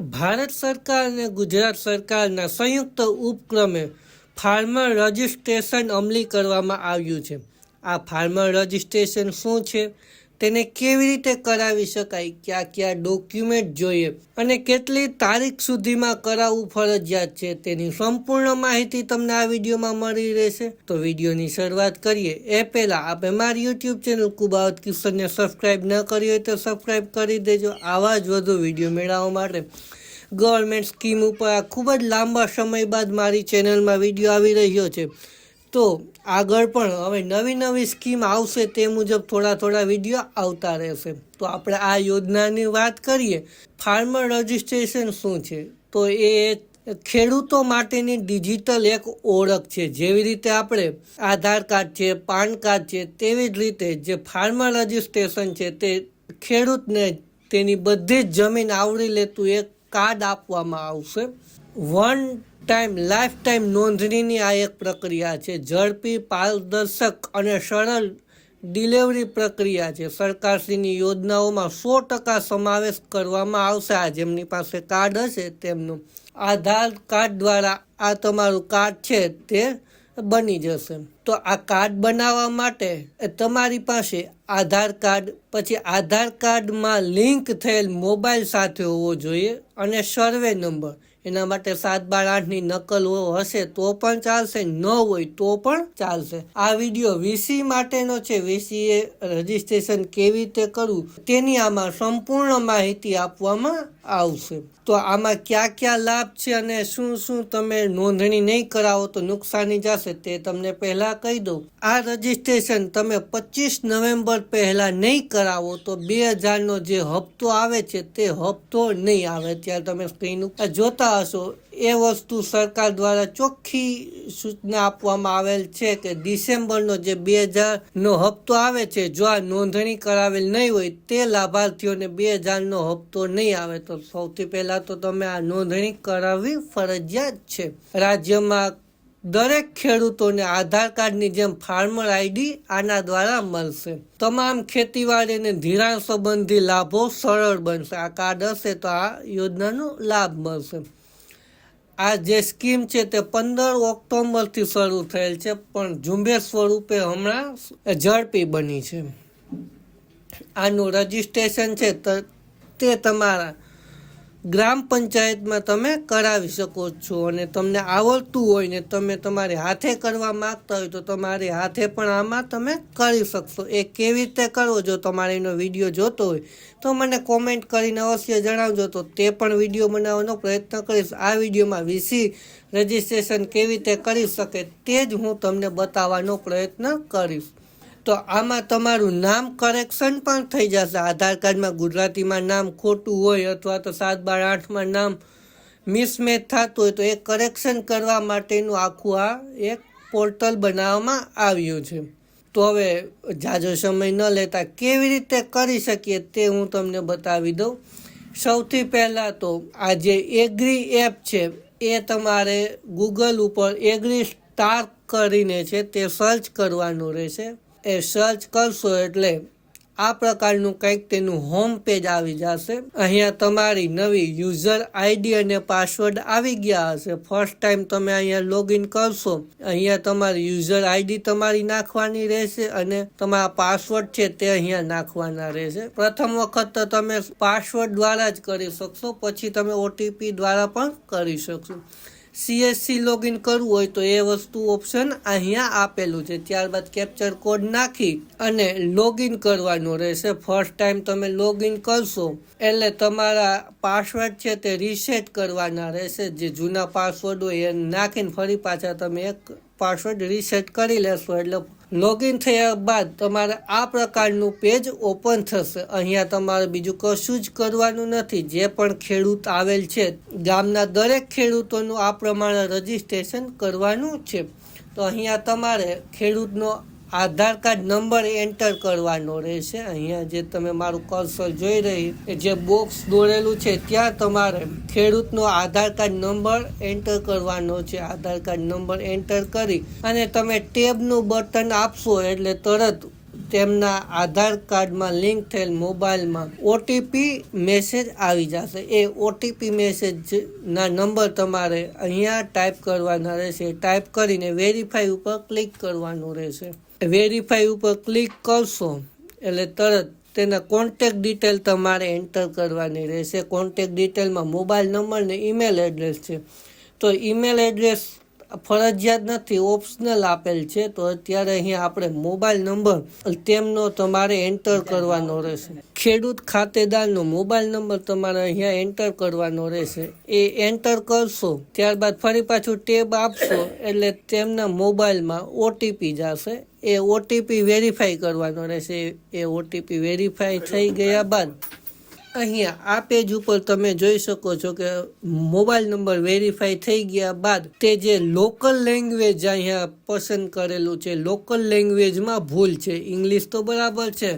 ભારત સરકાર અને ગુજરાત સરકારના સંયુક્ત ઉપક્રમે ફાર્મર રજિસ્ટ્રેશન અમલી કરવામાં આવ્યું છે. આ ફાર્મર રજિસ્ટ્રેશન શું છે? તેને કેવી રીતે કરાવી શકાય, કયા કયા ડોક્યુમેન્ટ જોઈએ અને કેટલી તારીખ સુધીમાં કરાવવું ફરજિયાત છે તેની સંપૂર્ણ માહિતી તમને આ વિડીયોમાં મળી રહેશે. તો વિડીયોની શરૂઆત કરીએ. એ પહેલાં આપણે મારી યુટ્યુબ ચેનલ કુબાવત કિશનને સબસ્ક્રાઈબ ન કરી હોય તો સબસ્ક્રાઈબ કરી દેજો. આવા જ વધુ વીડિયો મેળવવા માટે ગવર્મેન્ટ સ્કીમ ઉપર આ ખૂબ જ લાંબા સમય બાદ મારી ચેનલમાં વીડિયો આવી રહ્યો છે. તો આગળ પણ હવે નવી નવી સ્કીમ આવશે તે મુજબ થોડા થોડા વીડિયો આવતા રહેશે. તો આપણે આ યોજનાની વાત કરીએ. ફાર્મર રજિસ્ટ્રેશન શું છે? તો એ ખેડૂતો માટેની ડિજિટલ એક ઓળખ છે. જેવી રીતે આપણે આધાર કાર્ડ છે, પાન કાર્ડ છે, તેવી જ રીતે જે ફાર્મર રજિસ્ટ્રેશન છે તે ખેડૂતને તેની બધી જ જમીન આવરી લેતું એક કાર્ડ આપવામાં આવશે. વન ટાઈમ, લાઈફ ટાઈમ નોંધણીની આ એક પ્રક્રિયા છે. ઝડપી, પારદર્શક અને સરળ ડિલિવરી પ્રક્રિયા છે. સરકારશ્રીની યોજનાઓમાં સો ટકા સમાવેશ કરવામાં આવશે. આ જેમની પાસે કાર્ડ હશે, તેમનું આધાર કાર્ડ દ્વારા આ તમારું કાર્ડ છે તે બની જશે. તો આ કાર્ડ બનાવવા માટે તમારી પાસે આધાર કાર્ડ, પછી આધાર કાર્ડમાં લિંક થયેલ મોબાઈલ સાથે હોવો જોઈએ અને સર્વે નંબર. એના માટે સાત બાર આઠની નકલ હશે તો પણ ચાલશે, ન હોય તો પણ ચાલશે. આ વીડિયો વીસી માટેનો છે. વીસી એ રજીસ્ટ્રેશન કેવી રીતે કરવું તેની આમાં સંપૂર્ણ માહિતી આપવામાં આવશે. તો આમાં કયા કયા લાભ છે અને શું શું તમે નોંધણી નહીં કરાવો તો નુકસાની જશે તે તમને પહેલા કહી દઉં. આ રજીસ્ટ્રેશન તમે પચીસ નવેમ્બર પહેલા નહીં કરાવો તો બે હજારનો જે હપ્તો આવે છે તે હપ્તો નહીં આવે. ત્યારે તમે સ્ક્રીન ઉપર જોતા હશો, એ વસ્તુ સરકાર દ્વારા ચોખ્ખી સૂચના આપવામાં આવેલ છે કે ડિસેમ્બરનો જે બે હજારનો હપ્તો આવે છે, જો આ નોંધણી કરાવેલ નહીં હોય તે લાભાર્થીઓને બે હજારનો હપ્તો નહીં આવે. તો સૌથી પહેલાં તો તમે આ નોંધણી કરાવવી ફરજિયાત છે. રાજ્યમાં દરેક ખેડૂતોને આધાર કાર્ડની જેમ ફાર્મર આઈડી આના દ્વારા મળશે. તમામ ખેતીવાડીને ધિરાણ સંબંધી લાભો સરળ બનશે. આ કાર્ડ હશે તો આ યોજનાનો લાભ મળશે. આ જે સ્કીમ છે તે પંદર ઓક્ટોબરથી શરૂ થયેલ છે, પણ ઝુંબેશ સ્વરૂપે હમણાં ઝડપી બની છે. આનું રજિસ્ટ્રેશન છે તે તમારા ગ્રામ પંચાયતમાં તમે કરાવી શકો છો અને તમને આવડતું હોય ને તમે તમારે હાથે કરવા માગતા હોય તો તમારે હાથે પણ આમાં તમે કરી શકશો. એ કેવી રીતે કરવો? જો તમારે એનો વીડિયો જોતો હોય તો મને કોમેન્ટ કરીને અવશ્ય જણાવજો તો તે પણ વીડિયો બનાવવાનો પ્રયત્ન કરીશ. આ વિડીયોમાં વીસી રજિસ્ટ્રેશન કેવી રીતે કરી શકે તે જ હું તમને બતાવવાનો પ્રયત્ન કરીશ. તો આમાં તમારું નામ કરેક્શન પણ થઈ જશે. આધાર કાર્ડમાં ગુજરાતીમાં નામ ખોટું હોય અથવા તો સાત બાર આઠમાં નામ મિસમેચ થતું હોય તો એ કરેક્શન કરવા માટેનું આખું આ એક પોર્ટલ બનાવવામાં આવ્યું છે. તો હવે જાજો સમય ન લેતા કેવી રીતે કરી શકીએ તે હું તમને બતાવી દઉં. સૌથી પહેલાં તો આ જે એગ્રી એપ છે, એ તમારે ગૂગલ ઉપર એગ્રી સ્ટાર કરીને છે તે સર્ચ કરવાનું રહેશે. એ સર્ચ કરશો એટલે આ પ્રકારનું કંઈક તેનું હોમ પેજ આવી જશે. અહીંયા તમારી નવી યુઝર આઈડી અને પાસવર્ડ આવી ગયા હશે. ફર્સ્ટ ટાઈમ તમે અહીંયા લોગિન કરશો, અહીંયા તમારી યુઝર આઈડી તમારી નાખવાની રહેશે અને તમારા પાસવર્ડ છે તે અહીંયા નાખવાના રહેશે. પ્રથમ વખત તો તમે પાસવર્ડ દ્વારા જ કરી શકશો, પછી તમે ઓટીપી દ્વારા પણ કરી શકશો. સીએસસી લોગિન કરવું હોય તો એ વસ્તુ ઓપ્શન અહીંયા આપેલું છે. ત્યારબાદ કેપ્ચર કોડ નાખી અને લોગિન કરવાનું રહેશે. ફર્સ્ટ ટાઈમ તમે લોગિન કરશો, એટલે તમારા પાસવર્ડ છે તે રીસેટ કરવાના રહેશે. જે જૂના પાસવર્ડ હોય એ નાખીને ફરી પાછા તમે એક પાસવર્ડ રીસેટ કરી લેશો. એટલે લોગિન થયા બાદ તમારે આ પ્રકારનું પેજ ઓપન થશે. અહીંયા તમારે બીજું કશું જ કરવાનું નથી. જે પણ ખેડૂત આવેલ છે, ગામના દરેક ખેડૂતોનું આ પ્રમાણે રજીસ્ટ્રેશન કરવાનું છે. તો અહીંયા તમારે ખેડૂતનો આધાર કાર્ડ નંબર એન્ટર કરવાનો રહેશે. અહીંયા જે તમે મારું કર્સર જોઈ રહી જે બોક્સ દોરેલું છે, ત્યાં તમારે ખેડૂતનો આધાર કાર્ડ નંબર એન્ટર કરવાનો છે. આધાર કાર્ડ નંબર એન્ટર કરી અને તમે ટેબનું બટન આપશો એટલે તરત તેમના આધાર કાર્ડમાં લિંક થયેલ મોબાઈલમાં ઓટીપી મેસેજ આવી જશે. એ ઓટીપી મેસેજના નંબર તમારે અહીંયા ટાઈપ કરવાના રહેશે. ટાઈપ કરીને વેરીફાઈ ઉપર ક્લિક કરવાનું રહેશે. વેરીફાઈ ઉપર ક્લિક કરશો, એટલે તરત તેના કોન્ટેક ડિટેલ તમારે એન્ટર કરવાની રહેશે. કોન્ટેક ડિટેલમાં મોબાઈલ નંબર ને ઈમેલ એડ્રેસ છે. તો ઈમેલ એડ્રેસ ફરજિયાત નથી ઓપ્શનલ આપેલ છે. તો અત્યારે અહીંયા આપણે મોબાઈલ નંબર તેમનો તમારે એન્ટર કરવાનો રહેશે. ખેડૂત ખાતેદારનો મોબાઈલ નંબર તમારે અહીંયા એન્ટર કરવાનો રહેશે. એ એન્ટર કરશો, ત્યારબાદ ફરી પાછું ટેબ આપશો, એટલે તેમના મોબાઈલમાં ઓટીપી જશે. એ ઓટીપી વેરીફાઈ કરવાનો રહેશે. એ ઓટીપી વેરીફાઈ થઈ ગયા બાદ અહીંયા આ પેજ ઉપર તમે જોઈ શકો છો કે મોબાઈલ નંબર વેરીફાઈ થઈ ગયા બાદ તે જે લોકલ લેંગ્વેજ અહીંયા પસંદ કરેલું છે લોકલ લેંગ્વેજમાં ભૂલ છે. ઇંગ્લિશ તો બરાબર છે.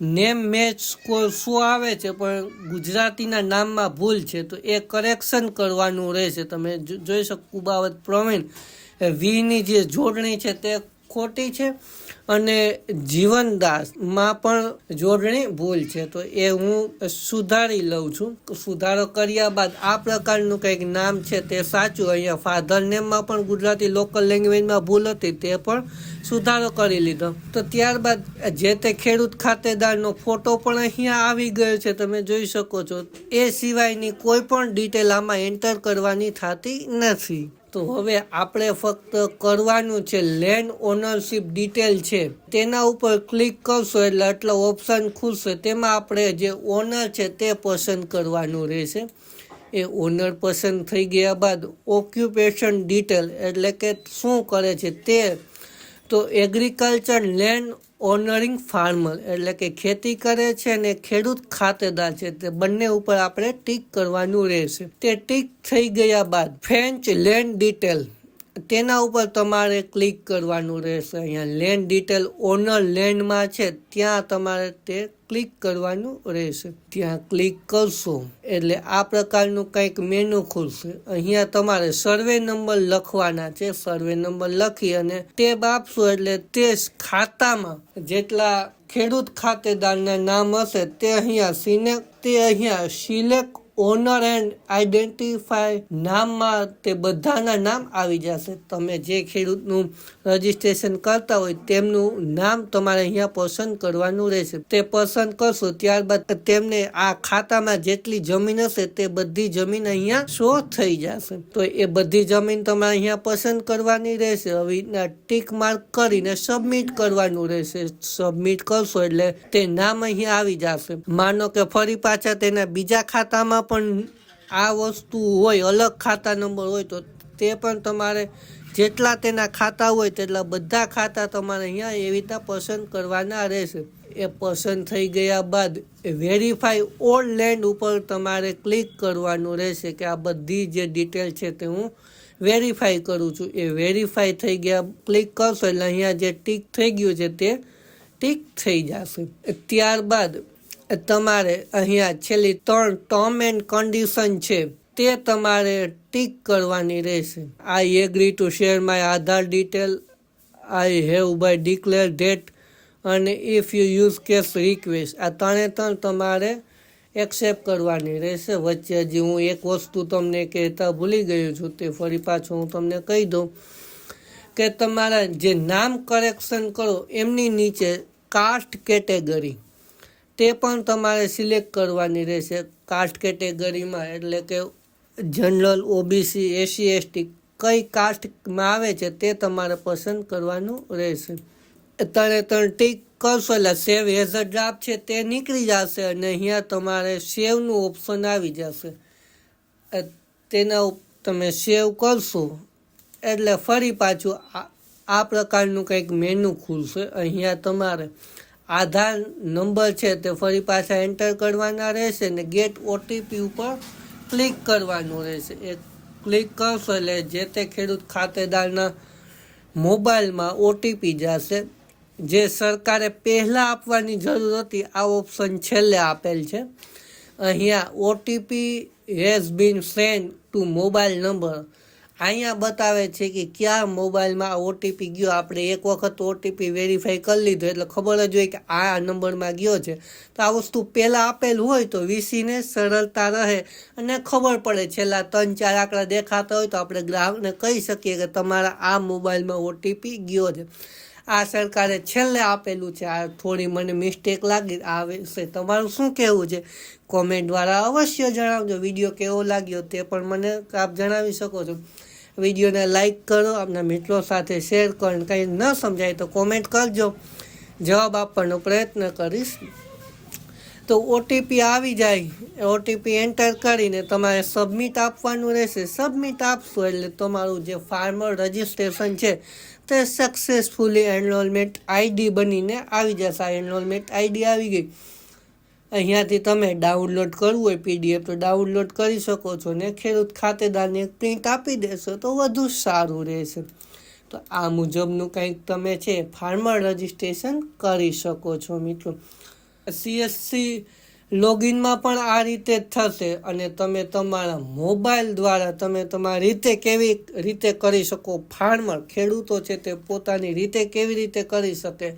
નેમ મેચ શું આવે છે, પણ ગુજરાતીના નામમાં ભૂલ છે, તો એ કરેક્શન કરવાનું રહેશે. તમે જોઈ શકો, કુબાવત પ્રવીણ વીની જે જોડણી છે, તે ખોટી છે અને જીવનદાસમાં પણ જોડણી ભૂલ છે, તો એ હું સુધારી લઉં છું. સુધારો કર્યા બાદ આ પ્રકારનું કંઈક નામ છે તે સાચું. અહીંયા ફાધર નેમમાં પણ ગુજરાતી લોકલ લેંગ્વેજમાં ભૂલ હતી, તે પણ સુધારો કરી લીધો. તો ત્યારબાદ જે તે ખેડૂત ખાતેદારનો ફોટો પણ અહીંયા આવી ગયો છે, તમે જોઈ શકો છો. એ સિવાયની કોઈ પણ ડિટેલ આમાં એન્ટર કરવાની થતી નથી. તો હવે આપણે ફક્ત કરવાનું છે. લેન્ડ ઓનરશિપ ડિટેલ છે. તેના ઉપર ક્લિક કરશો એટલે આટલા ઓપ્શન ખુલશે. તેમાં આપણે જે ઓનર છે તે પસંદ કરવાનું રહેશે. એ ઓનર પસંદ થઈ ગયા બાદ ઓક્યુપેશન ડિટેલ એટલે કે શું કરે છે તે. તો એગ્રીકલ્ચર લેન્ડ ઓનરિંગ ફાર્મર એટલે કે ખેતી કરે છે અને ખેડૂત ખાતેદાર છે. તે બંને ઉપર આપણે ટીક કરવાનું રહેશે. તે ટીક થઈ ગયા બાદ ફ્રેન્ચ લેન્ડ ડિટેલ તેના ઉપર તમારે ક્લિક કરવાનું રહેશે. અહીંયા લેન્ડ ડિટેલ ઓનર લેન્ડમાં છે, ત્યાં તમારે તે ક્લિક કરવાનું રહેશે. ત્યાં ક્લિક કરશો, એટલે આ પ્રકારનું કંઈક મેનુ ખુલશે. અહીંયા તમારે સર્વે નંબર લખવાના છે. સર્વે નંબર લખી અને ટેબ આપશો, એટલે તે ખાતામાં જેટલા ખેડૂત ખાતેદારના નામ હશે, તે અહીંયા સિલેક્ટ તે અહીંયા સિલેક્ટ ઓનર એન્ડ આઈડેન્ટિફાય નામમાં તે બધાના નામ આવી જશે. તમે જે ખેડૂતનું રજીસ્ટ્રેશન કરતા હોય તેમનું નામ તમારે અહીંયા પસંદ કરવાનું રહેશે. તે પસંદ કરશો ત્યારબાદ તેમને આ ખાતામાં જેટલી જમીન હશે તે બધી જમીન અહીંયા શો થઈ જશે. તો એ બધી જમીન તમારે અહીંયા પસંદ કરવાની રહેશે. હવે રીતના ટીક માર્ક કરીને સબમિટ કરવાનું રહેશે. સબમિટ કરશો એટલે તે નામ અહીંયા આવી જશે. માનો કે ફરી પાછા તેના બીજા ખાતામાં પણ આ વસ્તુ હોય, અલગ ખાતા નંબર હોય, તો તે પણ તમારે જેટલા તેના ખાતા હોય તેટલા બધા ખાતા તમારે અહીંયા એવી રીતના પસંદ કરવાના રહેશે. એ પસંદ થઈ ગયા બાદ વેરીફાઈ ઓલ લેન્ડ ઉપર તમારે ક્લિક કરવાનું રહેશે કે આ બધી જે ડિટેલ છે તે હું વેરીફાઈ કરું છું. એ વેરીફાઈ થઈ ગયા ક્લિક કરશો એટલે અહીંયા જે ટીક થઈ ગયું છે તે ટીક થઈ જશે. ત્યારબાદ તમારે અહીંયા છેલ્લી ત્રણ ટર્મ એન્ડ કન્ડિશન છે, તે તમારે ટીક કરવાની રહેશે. I agree to share my Aadhaar detail I have by declare that અને if you use case request આ ત્રણે ત્રણ તમારે એક્સેપ્ટ કરવાની રહેશે. વચ્ચે હજી હું એક વસ્તુ તમને કહેતા ભૂલી ગયો છું, તે ફરી પાછું હું તમને કહી દઉં કે તમારા જે નામ કરેક્શન કરો, એમની નીચે કાસ્ટ કેટેગરી તે પણ તમારે સિલેક્ટ કરવાની રહેશે કાસ્ટ કેટેગરીમાં, એટલે કે જનરલ, ઓબીસી, એસસી, એસટી, કઈ કાસ્ટમાં આવે છે તે તમારે પસંદ કરવાનું રહેશે. ત્રણે ત્રણ ટીક કરશો, એટલે સેવ એઝ અ ડ્રાફ્ટ છે તે નીકળી જશે અને અહીંયા તમારે સેવનું ઓપ્શન આવી જશે. તેના તમે સેવ કરશો, એટલે ફરી પાછું આ પ્રકારનું કંઈક મેનુ ખુલશે. અહીંયા તમારે આધાર નંબર છે તે ફરી પાછા એન્ટર કરવાના રહેશે ને ગેટ ઓટીપી ઉપર ક્લિક કરવાનું રહેશે. એ ક્લિક કરશો એટલે જે તે ખેડૂત ખાતેદારના મોબાઈલમાં ઓટીપી જશે. જે સરકારે પહેલાં આપવાની જરૂર હતી, આ ઓપ્શન છેલ્લે આપેલ છે. અહીંયા OTP has been send to mobile number અહીંયા બતાવે છે કે ક્યાં મોબાઈલમાં ઓટીપી ગયો. આપણે એક વખત ઓટીપી વેરીફાઈ કરી લીધો. એટલે ખબર જ હોય કે આ નંબરમાં ગયો છે. તો આ વસ્તુ પહેલાં આપેલું હોય તો વીસીને સરળતા રહે. અને ખબર પડે છેલ્લા ત્રણ ચાર આંકડા દેખાતા હોય તો આપણે ગ્રાહકને કહી શકીએ કે તમારા આ મોબાઈલમાં ઓટીપી ગયો છે. આ સરકારે છેલ્લે આપેલું છે. આ થોડી મને મિસ્ટેક લાગી. આ વિશે તમારું શું કહેવું છે? કોમેન્ટ દ્વારા અવશ્ય જણાવજો. વીડિયો કેવો લાગ્યો તે પણ મને આપ જણાવી શકો છો. વિડીયોને લાઈક કરો, આપના મિત્રો સાથે શેર કરો અને કંઈ ન સમજાય તો કોમેન્ટ કરજો. જવાબ આપવાનો પ્રયત્ન કરીશ. તો ઓટીપી આવી જાય. ઓટીપી એન્ટર કરીને તમારે સબમિટ આપવાનું રહેશે. સબમિટ આપશો એટલે તમારું જે ફાર્મર રજિસ્ટ્રેશન છે, તે સક્સેસફુલી એનરોલમેન્ટ આઈડી બનીને આવી જશે. એનરોલમેન્ટ આઈડી આવી ગઈ. અહીંયાથી તમે ડાઉનલોડ કરવું હોય, પીડીએફ તો ડાઉનલોડ કરી શકો છો ને, ખેડૂત ખાતેદારને એક પ્રિન્ટ આપી દેશો તો વધુ સારું રહેશે. તો આ મુજબનું કંઈક તમે છે, ફાર્મર રજિસ્ટ્રેશન કરી શકો છો મિત્રો. સીએસસી લોગિનમાં પણ આ રીતે થશે અને તમે તમારા મોબાઈલ દ્વારા તમે તમારી રીતે કેવી રીતે કરી શકો, ફાર્મર ખેડૂતો છે તે પોતાની રીતે કેવી રીતે કરી શકે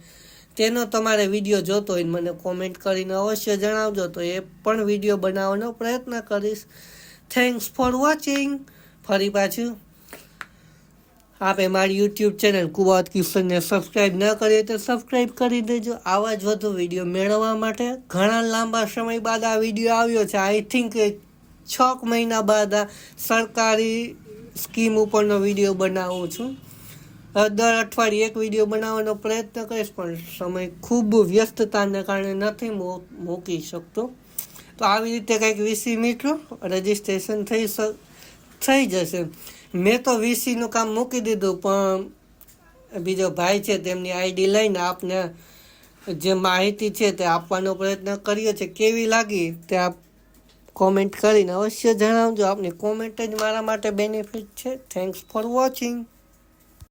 તેનો તમારે વીડિયો જોતો હોય મને કોમેન્ટ કરીને અવશ્ય જણાવજો તો એ પણ વીડિયો બનાવવાનો પ્રયત્ન કરીશ. થેન્ક્સ ફોર વોચિંગ ફરી પાછું. આપે મારી યુટ્યુબ ચેનલ કુવાત કિશનને સબસ્ક્રાઈબ ન કરીએ તો સબસ્ક્રાઈબ કરી દેજો. આવા જ વધુ વીડિયો મેળવવા માટે ઘણા લાંબા સમય બાદ આ વીડિયો આવ્યો છે. આઈ થિંક છ મહિના બાદ આ સરકારી સ્કીમ ઉપરનો વીડિયો બનાવું છું. દર અઠવાડિયે એક વીડિયો બનાવવાનો પ્રયત્ન કરીશ, પણ સમય ખૂબ વ્યસ્તતાને કારણે નથી મૂકી શકતો. તો આવી રીતે કંઈક વીસી મીઠું રજિસ્ટ્રેશન થઈ થઈ જશે. મેં તો વીસીનું કામ મૂકી દીધું, પણ બીજો ભાઈ છે તેમની આઈડી લઈને આપને જે માહિતી છે તે આપવાનો પ્રયત્ન કર્યો છે. કેવી લાગી તે આપ કોમેન્ટ કરીને અવશ્ય જણાવજો. આપની કોમેન્ટ જ મારા માટે બેનિફિટ છે. Thanks for watching